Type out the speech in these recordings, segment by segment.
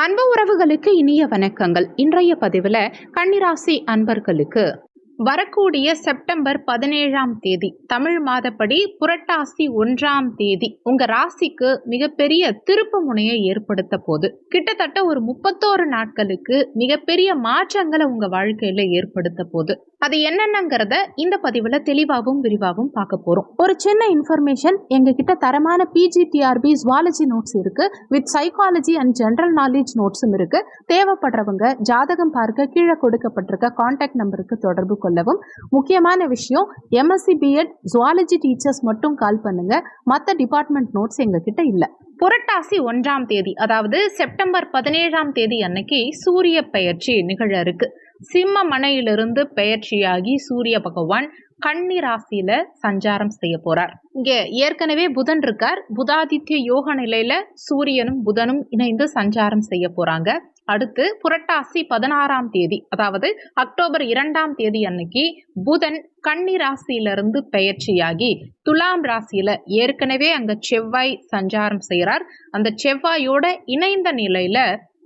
அன்பு உறவுகளுக்கு இனிய வணக்கங்கள். இன்றைய பதிவில் கன்னிராசி அன்பர்களுக்கு வரக்கூடிய செப்டம்பர் பதினேழாம் தேதி தமிழ் மாதப்படி புரட்டாசி ஒன்றாம் தேதி உங்க ராசிக்கு மிகப்பெரிய திருப்பு முனையை ஏற்படுத்த போது கிட்டத்தட்ட ஒரு முப்பத்தோரு நாட்களுக்கு மிகப்பெரிய மாற்றங்களை உங்க வாழ்க்கையில ஏற்படுத்த போது அது என்னென்னங்கிறத இந்த பதிவுல தெளிவாகவும் விரிவாகவும் பார்க்க போறோம். ஒரு சின்ன இன்ஃபர்மேஷன் எங்க கிட்ட தரமான பிஜிடிஆர்பி ஜுவாலஜி நோட்ஸ் இருக்கு. With psychology and general knowledge நோட்ஸும் இருக்கு. தேவைப்படுறவங்க ஜாதகம் பார்க்க கீழே கொடுக்கப்பட்டிருக்க காண்டாக்ட் நம்பருக்கு தொடர்பு கொள்ளவும். முக்கியமான விஷயம் எம்எஸ்சி பிஎட் ஜுவாலஜி டீச்சர்ஸ் மட்டும் கால் பண்ணுங்க. மற்ற டிபார்ட்மெண்ட் நோட்ஸ் எங்ககிட்ட இல்லை. புரட்டாசி ஒன்றாம் தேதி அதாவது செப்டம்பர் பதினேழாம் தேதி அன்னைக்கு சூரிய பெயர்ச்சி நிகழ இருக்கு. சிம்ம மனையிலிருந்து பெயர்ச்சியாகி சூரிய பகவான் கன்னி ராசியில சஞ்சாரம் செய்ய போறார். இங்க ஏற்கனவே புதன் இருக்கார். புதாதித்ய யோக நிலையில சூரியனும் புதனும் இணைந்து சஞ்சாரம் செய்ய போறாங்க. அடுத்து புரட்டாசி பதினாறாம் தேதி அதாவது அக்டோபர் இரண்டாம் தேதி அன்னைக்கு புதன் கன்னி ராசியிலிருந்து பெயர்ச்சியாகி துலாம் ராசியில ஏற்கனவே அங்க செவ்வாய் சஞ்சாரம் செய்கிறார். அந்த செவ்வாயோட இணைந்த நிலையில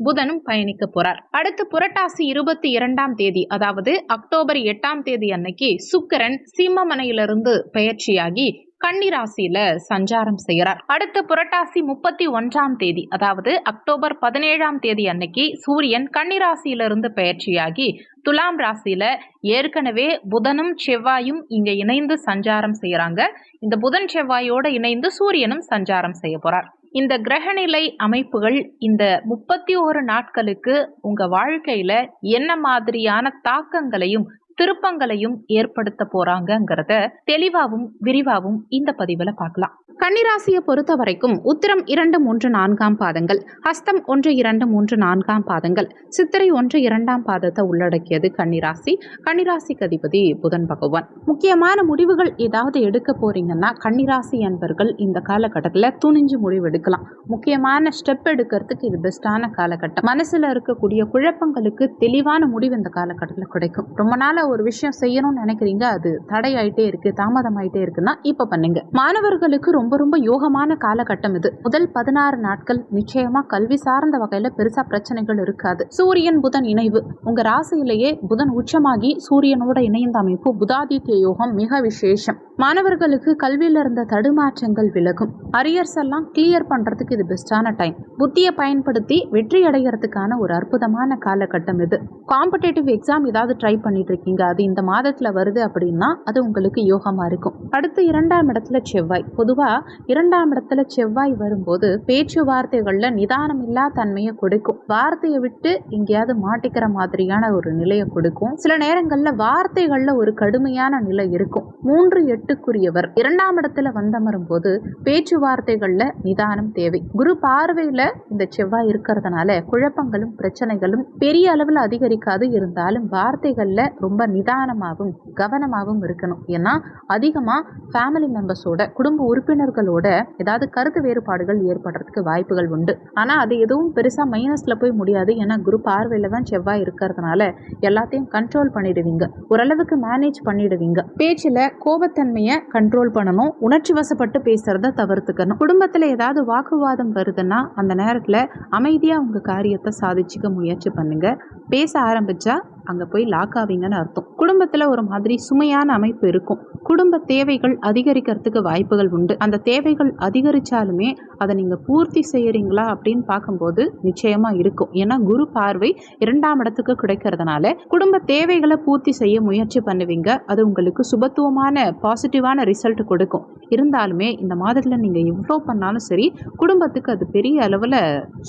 புதனும் பயணிக்க போறார். அடுத்து புரட்டாசி இருபத்தி இரண்டாம் தேதி அதாவது அக்டோபர் எட்டாம் தேதி அன்னைக்கு சுக்கரன் சிம்மமனையிலிருந்து பெயர்ச்சியாகி கன்னிராசியில சஞ்சாரம் செய்கிறார். அடுத்து புரட்டாசி முப்பத்தி ஒன்றாம் தேதி அதாவது அக்டோபர் பதினேழாம் தேதி அன்னைக்கு சூரியன் கன்னிராசியிலிருந்து பயிற்சியாகி துலாம் ராசியில ஏற்கனவே புதனும் செவ்வாயும் இங்க இணைந்து சஞ்சாரம் செய்யறாங்க இந்த புதன் செவ்வாயோட இணைந்து சூரியனும் சஞ்சாரம் செய்ய போறார். இந்த கிரகநிலை அமைப்புகள் இந்த முப்பத்தி ஓரு நாட்களுக்கு உங்க வாழ்க்கையில என்ன மாதிரியான தாக்கங்களையும் திருப்பங்களையும் ஏற்படுத்த போறாங்கங்கிறத தெளிவாகவும் விரிவாகவும் இந்த பதிவில் பார்க்கலாம். கன்னிராசியை பொறுத்த வரைக்கும் உத்திரம் இரண்டு மூன்று நான்காம் பாதங்கள் ஹஸ்தம் ஒன்று இரண்டு மூன்று நான்காம் பாதங்கள் சித்திரை ஒன்று இரண்டாம் பாதத்தை உள்ளடக்கியது கன்னிராசி. கன்னிராசிக்கு அதிபதி புதன் பகவான். முக்கியமான முடிவுகள் ஏதாவது எடுக்க போறீங்கன்னா கன்னிராசி அன்பர்கள் இந்த காலகட்டத்தில் துணிஞ்சு முடிவு எடுக்கலாம். முக்கியமான ஸ்டெப் எடுக்கிறதுக்கு இது பெஸ்டான காலகட்டம். மனசுல இருக்கக்கூடிய குழப்பங்களுக்கு தெளிவான முடிவு இந்த காலகட்டத்தில் கிடைக்கும். ரொம்ப நாளா ஒரு விஷயம் செய்யணும்னு நினைக்கிறீங்க? அது தடையாயிட்டே இருக்கு தாமதமாயிட்டே இருக்குன்னா இப்ப பண்ணுங்க. மாணவர்களுக்கு ரொம்ப ரொம்ப யோகமான காலகட்டம் இது. முதல் பதினாறு நாட்கள் நிச்சயமா கல்வி சார்ந்த வகையில பெருசா பிரச்சனைகள் இருக்காது. சூரியன் புதன் இணைவு. உங்க ராசியிலேயே புதன் உச்சமாகி சூரியனோட இணைந்த அமைப்பு புதாதித்ய யோகம் மிக விசேஷம். மாணவர்களுக்கு கல்வியில் இருந்த தடுமாற்றங்கள் விலகும். அரியர்ஸ் எல்லாம் கிளியர் பண்றதுக்கு இது பெஸ்டான டைம் புத்தியை பயன்படுத்தி வெற்றி அடைகிறதுக்கான ஒரு அற்புதமான காலகட்டம் இது. காம்படேட்டிவ் எக்ஸாம் ஏதாவது ட்ரை பண்ணிட்டு இருக்கீங்க. அது இந்த மாதத்துல வருது அப்படின்னா அது உங்களுக்கு யோகமா இருக்கும். அடுத்து இரண்டாம் இடத்துல செவ்வாய். பொதுவா இரண்டாம் இடத்துல செவ்வாய் வரும்போது பேச்சுவார்த்தைகள்ல நிதானம் இல்லா தன்மையை கொடுக்கும். வார்த்தையை விட்டு எங்கேயாவது மாட்டிக்கிற மாதிரியான ஒரு நிலையை கொடுக்கும். சில நேரங்கள்ல வார்த்தைகள்ல ஒரு கடுமையான நிலை இருக்கும். மூன்று எட்டு எட்டுக்குரியவர் இரண்டாம் இடத்துல வந்தமரும் போது பேச்சுவார்த்தைகள்ல நிதானம் தேவை. குரு பார்வையில இந்த செவ்வாய் இருக்கிறதுனால குழப்பங்களும் பிரச்சனைகளும் பெரிய அளவில் அதிகரிக்காது இருந்தாலும் வார்த்தைகள்ல ரொம்ப நிதானமாகவும் கவனமாகவும் இருக்கணும். ஏன்னா அதிகமா ஃபேமிலி மெம்பர்ஸோட குடும்ப உறுப்பினர்களோட ஏதாவது கருத்து வேறுபாடுகள் ஏற்படுறதுக்கு வாய்ப்புகள் உண்டு. ஆனா அது எதுவும் பெருசா மைனஸ்ல போய் முடியாது. ஏன்னா குரு பார்வையில தான் செவ்வாய் இருக்கிறதுனால எல்லாத்தையும் கண்ட்ரோல் பண்ணிடுவீங்க. ஓரளவுக்கு மேனேஜ் பண்ணிடுவீங்க. பேச்சுல கோபத்தன்மையை கண்ட்ரோல் பண்ணணும். உணர்ச்சி வசப்பட்டு பேசுறத தவிர்த்துக்கணும். குடும்பத்துல ஏதாவது வாக்குவாதம் வருதுன்னா அந்த நேரத்துல அமைதியா உங்க காரியத்தை சாதிச்சுக்க முயற்சி பண்ணுங்க. பேச ஆரம்பிச்சா அங்கே போய் லாக் ஆவீங்கன்னு அர்த்தம். குடும்பத்தில் ஒரு மாதிரி சுமையான அமைப்பு இருக்கும். குடும்ப தேவைகள் அதிகரிக்கிறதுக்கு வாய்ப்புகள் உண்டு. அந்த தேவைகள் அதிகரித்தாலுமே அதை நீங்கள் பூர்த்தி செய்கிறீங்களா அப்படின்னு பார்க்கும்போது நிச்சயமாக இருக்கும். ஏன்னா குரு பார்வை இரண்டாம் இடத்துக்கு கிடைக்கிறதுனால குடும்ப தேவைகளை பூர்த்தி செய்ய முயற்சி பண்ணுவீங்க. அது உங்களுக்கு சுபத்துவமான பாசிட்டிவான ரிசல்ட் கொடுக்கும். இருந்தாலுமே இந்த மாதத்தில் நீங்கள் எவ்வளோ பண்ணாலும் சரி குடும்பத்துக்கு அது பெரிய அளவில்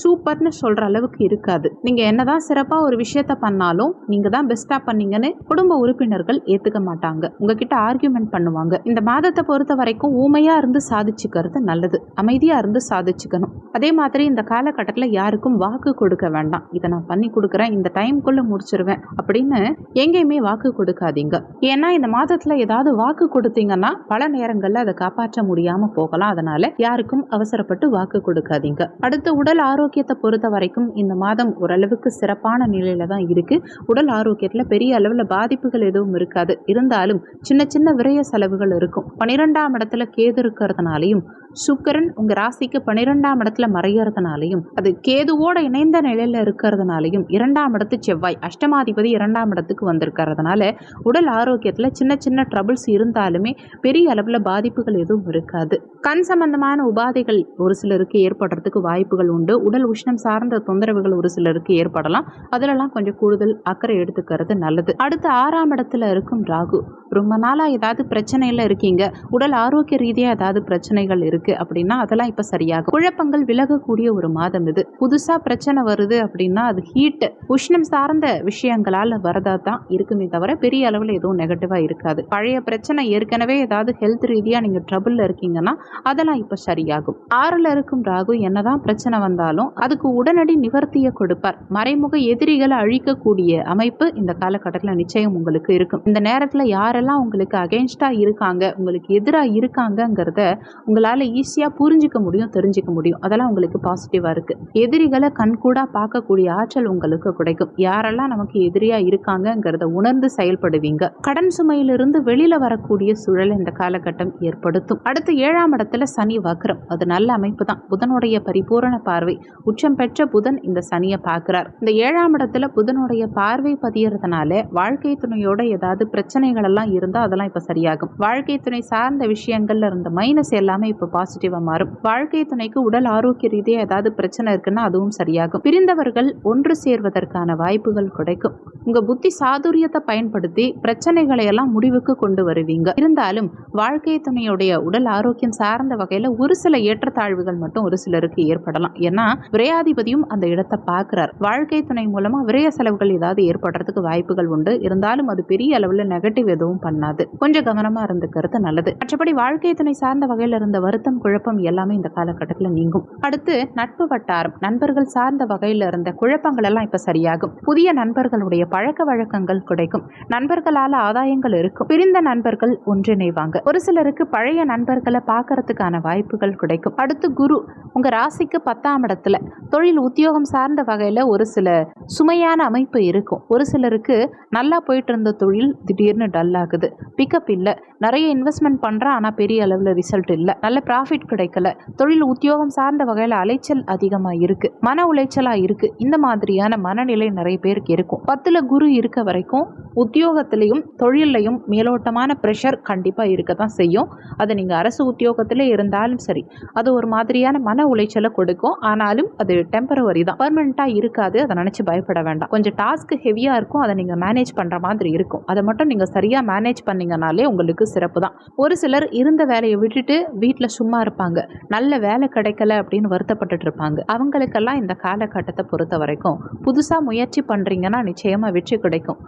சூப்பர்னு சொல்கிற அளவுக்கு இருக்காது. நீங்கள் என்னதான் சிறப்பாக ஒரு விஷயத்த பண்ணாலும் நீங்கள் நீங்கள் தான் பெஸ்ட்டாக பண்ணீங்கன்னு குடும்ப உறுப்பினர்கள் ஏற்றுக்க மாட்டாங்க. உங்ககிட்ட ஆர்கியூமெண்ட் பண்ணுவாங்க. இந்த மாதத்தை பொறுத்த வரைக்கும் ஊமையாக இருந்து சாதிச்சுக்கிறது நல்லது. அமைதியாக இருந்து சாதிச்சுக்கணும். அதே மாதிரி இந்த காலகட்டத்தில் யாருக்கும் வாக்கு கொடுக்க வேண்டாம். இதை நான் பண்ணி கொடுக்குறேன். இந்த டைம்குள்ளே முடிச்சிருவேன் அப்படின்னு எங்கேயுமே வாக்கு கொடுக்காதீங்க. ஏன்னா இந்த மாதத்தில் ஏதாவது வாக்கு கொடுத்தீங்கன்னா பல நேரங்களில் அதை காப்பாற்ற முடியாமல் போகலாம். அதனால யாருக்கும் அவசரப்பட்டு வாக்கு கொடுக்காதீங்க. அடுத்து உடல் ஆரோக்கியத்தை பொறுத்த வரைக்கும் இந்த மாதம் ஓரளவுக்கு சிறப்பான நிலையில தான் இருக்கு. உடல் ஆரோக்கியத்தில் பெரிய அளவில் பாதிப்புகள் எதுவும் இருக்காது. இருந்தாலும் சின்ன சின்ன விரய செலவுகள் இருக்கும். பனிரெண்டாம் இடத்துல கேது இருக்கிறதுனாலையும் சுக்கரன் உங்கள் ராசிக்கு பன்னிரெண்டாம் இடத்துல மறையறதுனாலையும் அது கேதுவோட இணைந்த நிலையில் இருக்கிறதுனாலையும் இரண்டாம் இடத்து செவ்வாய் அஷ்டமாதிபதி இரண்டாம் இடத்துக்கு வந்திருக்கிறதுனால உடல் ஆரோக்கியத்தில் சின்ன சின்ன ட்ரபிள்ஸ் இருந்தாலுமே பெரிய அளவில் பாதிப்புகள் எதுவும் இருக்காது. கண் சம்பந்தமான உபாதைகள் ஒரு சிலருக்கு ஏற்படுறதுக்கு வாய்ப்புகள் உண்டு. உடல் உஷ்ணம் சார்ந்த தொந்தரவுகள் ஒரு சிலருக்கு ஏற்படலாம். அதிலெல்லாம் கொஞ்சம் கூடுதல் அக்கறை எடுத்துக்கிறது நல்லது. அடுத்து ஆறாம் இடத்துல இருக்கும் ராகு. ரொம்ப நாளாக ஏதாவது பிரச்சனையில் இருக்கீங்க. உடல் ஆரோக்கிய ரீதியாக ஏதாவது பிரச்சனைகள் இருக்கு. அப்படின்னா அதெல்லாம் இப்ப சரியாகும். குழப்பங்கள் விலகக்கூடிய ஒரு மாதம் இது. புதுசா பிரச்சனை வருது அப்படின்னா அது ஹீட் உஷ்ணம் சார்ந்த விஷயங்களால வரதா தான் இருக்குமே தவிர பெரிய அளவில் எதுவும் நெகட்டிவா இருக்காது. பழைய பிரச்சனை ஏற்கனவே ஏதாவது ஹெல்த் ரீதியா நீங்க ட்ரபிள்ல இருக்கீங்கன்னா அதெல்லாம் இப்ப சரியாகும். ஆறுல இருக்கும் ராகு என்னதான் பிரச்சனை வந்தாலும் அதுக்கு உடனடி நிவர்த்தியை கொடுப்பார். மறைமுக எதிரிகளை அழிக்கக்கூடிய அமைப்பு இந்த காலகட்டத்தில் நிச்சயம் உங்களுக்கு இருக்கும். இந்த நேரத்தில் யாரெல்லாம் உங்களுக்கு அகேன்ஸ்டா இருக்காங்க உங்களுக்கு எதிராக இருக்காங்கங்கிறத உங்களால ஈஸியாக புரிஞ்சிக்க முடியும் தெரிஞ்சுக்க முடியும். அதெல்லாம் உங்களுக்கு பாசிட்டிவாக இருக்குது எதிரிகளை கண்கூடாக பார்க்கக்கூடிய ஆற்றல் உங்களுக்கு கிடைக்கும். யாரெல்லாம் நமக்கு எதிரியாக இருக்காங்கங்கிறத உணர்ந்து செயல்படுவீங்க. கடன் சுமையிலிருந்து வெளியில் வரக்கூடிய சூழல் இந்த காலகட்டம் ஏற்படுத்தும். அடுத்து ஏழாம் இடத்துல சனி வக்ரம். அது நல்ல அமைப்பு தான். புதனுடைய பரிபூரண பார்வை. உச்சம் பெற்ற புதன் இந்த சனியை பார்க்கிறார். இந்த ஏழாம் இடத்துல புதனுடைய பார்வை பதியறதுனால வாழ்க்கை துணையோட ஏதாவது பிரச்சனைகள் எல்லாம் இருந்தால் அதெல்லாம் இப்போ சரியாகும். வாழ்க்கை துணை சார்ந்த விஷயங்கள்ல இருந்த மைனஸ் எல்லாமே இப்போ பாசிட்டிவா மாறும். வாழ்க்கை துணைக்கு உடல் ஆரோக்கிய ரீதியா ஏதாவது பிரச்சனை இருக்குன்னா அதுவும் சரியாகும். பிரிந்தவர்கள் ஒன்று சேர்வதற்கான வாய்ப்புகள் கிடைக்கும். உங்க புத்தி சாதுரியத்தை பயன்படுத்தி பிரச்சனைகளை எல்லாம் முடிவுக்கு கொண்டு வருவீங்க. இருந்தாலும் வாழ்க்கை துணையுடைய உடல் ஆரோக்கியம் சார்ந்த வகையில ஒரு சில ஏற்றத்தாழ்வுகள் மட்டும் ஒரு சிலருக்கு ஏற்படலாம். ஏன்னா விரையாதிபதியும் அந்த இடத்தை பார்க்கிறார். வாழ்க்கை துணை மூலமா விரைய செலவுகள் ஏதாவது ஏற்படுறதுக்கு வாய்ப்புகள் உண்டு. இருந்தாலும் அது பெரிய அளவில் நெகட்டிவ் எதுவும் பண்ணாது. கொஞ்சம் கவனமா இருந்துக்கிறது நல்லது. மற்றபடி வாழ்க்கை துணை சார்ந்த வகையில் இருந்த வருத்தம் குழப்பம் எல்லாமே இந்த காலகட்டத்தில் நீங்கும். அடுத்து நட்பு வட்டாரம். நண்பர்கள் சார்ந்த வகையில இருந்த குழப்பங்கள் எல்லாம் இப்ப சரியாகும். புதிய நண்பர்களுடைய பழக்க வழக்கங்கள் கிடைக்கும். நண்பர்களால ஆதாயங்கள் இருக்கும். பிரிந்த நண்பர்கள் ஒன்றிணைவாங்க. ஒரு சிலருக்கு பழைய நண்பர்களை பார்க்கறதுக்கான வாய்ப்புகள் கிடைக்கும். அடுத்து குரு. உங்க ராசிக்கு பத்தாம் இடத்துல தொழில் உத்தியோகம் சார்ந்த வகையில ஒரு சில சுமையான அமைப்பு இருக்கும். ஒரு சிலருக்கு நல்லா போயிட்டு இருந்த தொழில் திடீர்னு டல் ஆகுது. பிக்கப் இல்லை. நிறைய இன்வெஸ்ட்மெண்ட் பண்ணுறேன் ஆனால் பெரிய அளவில் ரிசல்ட் இல்லை. நல்ல ப்ராஃபிட் கிடைக்கல. தொழில் உத்தியோகம் சார்ந்த வகையில் அலைச்சல் அதிகமாக இருக்குது மன உளைச்சலாக இருக்குது இந்த மாதிரியான மனநிலை நிறைய பேருக்கு இருக்கும். பத்தில் குரு இருக்க வரைக்கும் உத்தியோகத்திலையும் தொழிலையும் மேலோட்டமான ப்ரெஷர் கண்டிப்பாக இருக்க தான் செய்யும். அது நீங்கள் அரசு உத்தியோகத்திலே இருந்தாலும் சரி அது ஒரு மாதிரியான மன உளைச்சலை கொடுக்கும். ஆனாலும் அது டெம்பரவரி தான். பர்மனெண்ட்டாக இருக்காது அதை நினச்சி பயப்பட வேண்டாம். கொஞ்சம் டாஸ்க் ஹெவியாக இருக்கும் அதை நீங்கள் மேனேஜ் பண்ணுற மாதிரி இருக்கும். அதை மட்டும் நீங்கள் சரியாக மேனேஜ் பண்ணிங்கனாலே உங்களுக்கு சிறப்பு தான். ஒரு சிலர் இருந்த வேலையை விட்டுட்டு வீட்டில் சும்மா இருப்பாங்க. நல்ல வேலை கிடைக்கல அப்படின்னு வருத்தப்பட்டுட்டு இருப்பாங்க. அவங்களுக்கெல்லாம் இந்த காலகட்டத்தை பொறுத்த வரைக்கும் புதுசாக முயற்சி பண்ணுறீங்கன்னா நிச்சயமாக வெற்றி கிடைக்கும்.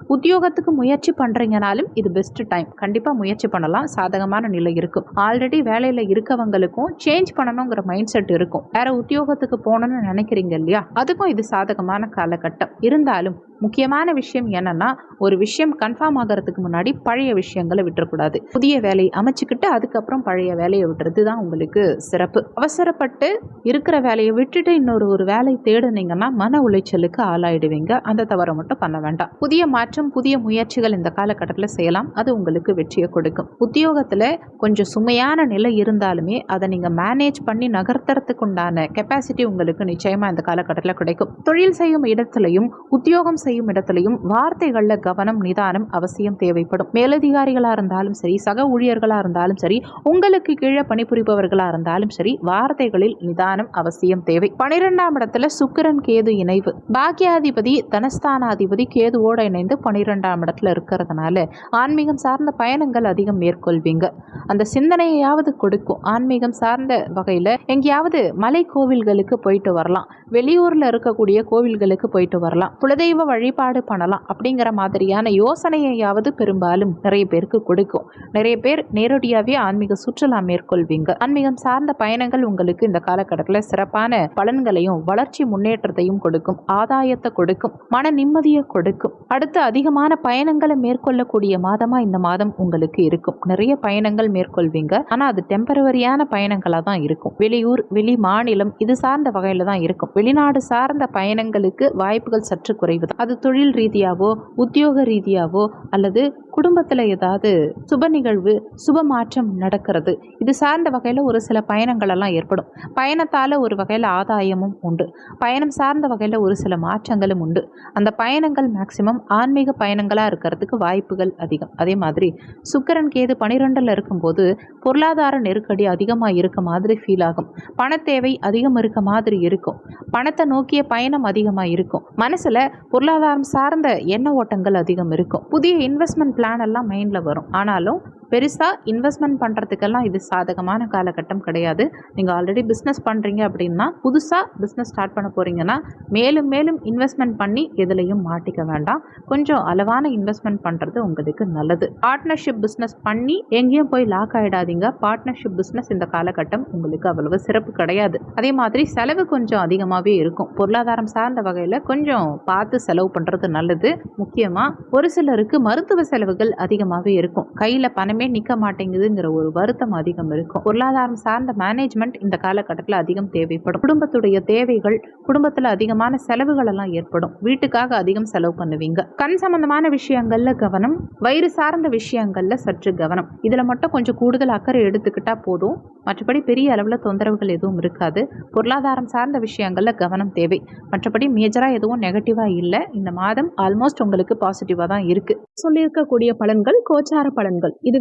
உத்தியோகத்துக்கு முயற்சி பண்ணுறீங்கனாலும் இது பெஸ்ட் டைம் கண்டிப்பாக முயற்சி பண்ணலாம். சாதகமான நிலை இருக்கும். ஆல்ரெடி வேலையில் இருக்கவங்களுக்கும் சேஞ்ச் பண்ணணுங்கிற மைண்ட் செட் இருக்கும். வேற உத்தியோகத்துக்கு போகணும்னு நினைக்கிறீங்க இல்லையா? அதுக்கும் இது சாதகமான காலகட்டம். இருந்தாலும் முக்கியமான விஷயம் என்னன்னா ஒரு விஷயம் கன்ஃபார்ம் ஆகிறதுக்கு முன்னாடி பழைய விஷயங்களை விட்டுறக்கூடாது. புதிய வேலையை அமைச்சுக்கிட்டு அதுக்கப்புறம் பழைய வேலையை விட்டுறது தான் உங்களுக்கு சிறப்பு. அவசரப்பட்டு இருக்கிற வேலையை விட்டுட்டு இன்னொரு ஒரு வேலை தேடுனீங்கன்னா மன உளைச்சலுக்கு ஆளாயிடுவீங்க. அந்த தவறை மட்டும் பண்ண வேண்டாம். புதிய மாற்றம் புதிய முயற்சிகள் இந்த காலகட்டத்தில் செய்யலாம். அது உங்களுக்கு வெற்றியை கொடுக்கும். உத்தியோகத்தில் கொஞ்சம் சுமையான நிலை இருந்தாலுமே அதை நீங்கள் மேனேஜ் பண்ணி நகர்த்துறதுக்கு உண்டான கெப்பாசிட்டி உங்களுக்கு நிச்சயமாக இந்த காலகட்டத்தில் கிடைக்கும். தொழில் செய்யும் இடத்துலையும் உத்தியோகம் செய்யும் இடத்துலையும் வார்த்தைகளில் கவனம் நிதானம் அவசியம் தேவைப்படும். மேலதிகாரிகளாக இருந்தாலும் சரி சக ஊழியர்களாக இருந்தாலும் சரி உங்களுக்கு கீழே பணிபுரிபவர்களாக இருந்தாலும் சரி வார்த்தைகளில் நிதானம் அவசியம் தேவை. பனிரெண்டாம் இடத்துல சுக்கரன் கேது இணைவு. பாக்கியாதிபதி தனஸ்தானாதிபதி கேதுவோட இணைந்து பனிரெண்டாம் இடத்துல இருக்கிறதுனால ஆன்மீகம் சார்ந்த பயணங்கள் அதிகம் மேற்கொள்வீங்க. அந்த சிந்தனையாவது கொடுக்கும். ஆன்மீகம் சார்ந்த வகையில் எங்கேயாவது மலை கோவில்களுக்கு போயிட்டு வரலாம். வெளியூரில் இருக்கக்கூடிய கோவில்களுக்கு போயிட்டு வரலாம். குலதெய்வ வழிபாடு பண்ணலாம் அப்படிங்கிற மாதிரியான யோசனையாவது பெரும்பாலும் நிறைய பேருக்கு கொடுக்கும். நிறைய பேர் நேரடியாகவே ஆன்மீக சுற்றுலா மேற்கொள்வீங்க. ஆன்மீகம் சார்ந்த பயணங்கள் உங்களுக்கு இந்த காலகட்டத்தில் சிறப்பான பலன்களையும் வளர்ச்சி முன்னேற்றத்தையும் கொடுக்கும். ஆதாயத்தை கொடுக்கும். மன நிம்மதியை கொடுக்கும். அடுத்து அதிகமான பயணங்களை மேற்கொள்ளக்கூடிய மாதமா இந்த மாதம் உங்களுக்கு இருக்கும். நிறைய பயணங்கள் மேற்கொள்வீங்க. ஆனா அது டெம்பரவரியான பயணங்களா தான் இருக்கும். வெளியூர் வெளி மாநிலம் இது சார்ந்த வகையில தான் இருக்கும். வெளிநாடு சார்ந்த பயணங்களுக்கு வாய்ப்புகள் சற்று குறைவு தான். அது தொழில் ரீதியாவோ உத்தியோக ரீதியாவோ அல்லது குடும்பத்தில் ஏதாவது சுப நிகழ்வு சுப மாற்றம் நடக்கிறது. இது சார்ந்த வகையில் ஒரு சில பயணங்களெல்லாம் ஏற்படும். பயணத்தால் ஒரு வகையில் ஆதாயமும் உண்டு. பயணம் சார்ந்த வகையில் ஒரு சில மாற்றங்களும் உண்டு. அந்த பயணங்கள் மேக்சிமம் ஆன்மீக பயணங்களாக இருக்கிறதுக்கு வாய்ப்புகள் அதிகம். அதே மாதிரி சுக்கரன் கேது பனிரெண்டில் இருக்கும்போது பொருளாதார நெருக்கடி அதிகமாக இருக்க மாதிரி ஃபீல் ஆகும். பண தேவை அதிகம் இருக்க மாதிரி இருக்கும். பணத்தை நோக்கிய பயணம் அதிகமாக இருக்கும். மனசில் பொருளாதார பொருளாதாரம் சார்ந்த எண்ண ஓட்டங்கள் அதிகம் இருக்கும். புதிய இன்வெஸ்ட்மெண்ட் பிளான் எல்லாம் மைண்டில் வரும். ஆனாலும் பெருசாக இன்வெஸ்ட்மெண்ட் பண்ணுறதுக்கெல்லாம் இது சாதகமான காலகட்டம் கிடையாது. நீங்கள் ஆல்ரெடி பிஸ்னஸ் பண்ணுறீங்க அப்படின்னா புதுசாக பிஸ்னஸ் ஸ்டார்ட் பண்ண போகிறீங்கன்னா மேலும் மேலும் இன்வெஸ்ட்மெண்ட் பண்ணி எதுலேயும் மாட்டிக்க வேண்டாம். கொஞ்சம் அளவான இன்வெஸ்ட்மெண்ட் பண்ணுறது உங்களுக்கு நல்லது. பார்ட்னர்ஷிப் பிஸ்னஸ் பண்ணி எங்கேயும் போய் லாக் ஆகிடாதீங்க பார்ட்னர்ஷிப் பிஸ்னஸ் இந்த காலகட்டம் உங்களுக்கு அவ்வளவு சிறப்பு கிடையாது. அதே மாதிரி செலவு கொஞ்சம் அதிகமாகவே இருக்கும். பொருளாதாரம் சார்ந்த வகையில் கொஞ்சம் பார்த்து செலவு பண்ணுறது நல்லது. முக்கியமாக ஒரு சிலருக்கு மருத்துவ செலவுகள் அதிகமாகவே இருக்கும். கையில் பணமே நிற்க மாட்டேங்குதுங்கிற ஒரு வருத்தம் அதிகம் இருக்கும். பொருளாதாரம் சார்ந்த மேனேஜ்மெண்ட் இந்த காலகட்டத்தில் அதிகம் தேவைப்படும். குடும்பத்துடைய தேவைகள் குடும்பத்தில் அதிகமான செலவுகள் எல்லாம் ஏற்படும். வீட்டுக்காக அதிகம் செலவு பண்ணுவீங்க. கண் சம்பந்தமான விஷயங்கள்ல கவனம் வயிறு சார்ந்த விஷயங்கள்ல சற்று கவனம். இதில் மட்டும் கொஞ்சம் கூடுதல் அக்கறை எடுத்துக்கிட்டா போதும். மற்றபடி பெரிய அளவில் தொந்தரவுகள் எதுவும் இருக்காது. பொருளாதாரம் சார்ந்த விஷயங்கள்ல கவனம் தேவை. மற்றபடி மேஜராக எதுவும் நெகட்டிவாக இல்லை. இந்த மாதம் ஆல்மோஸ்ட் உங்களுக்கு பாசிட்டிவாக தான் இருக்குது சொல்லியிருக்கக்கூடிய பலன்கள் கோச்சார பலன்கள். இது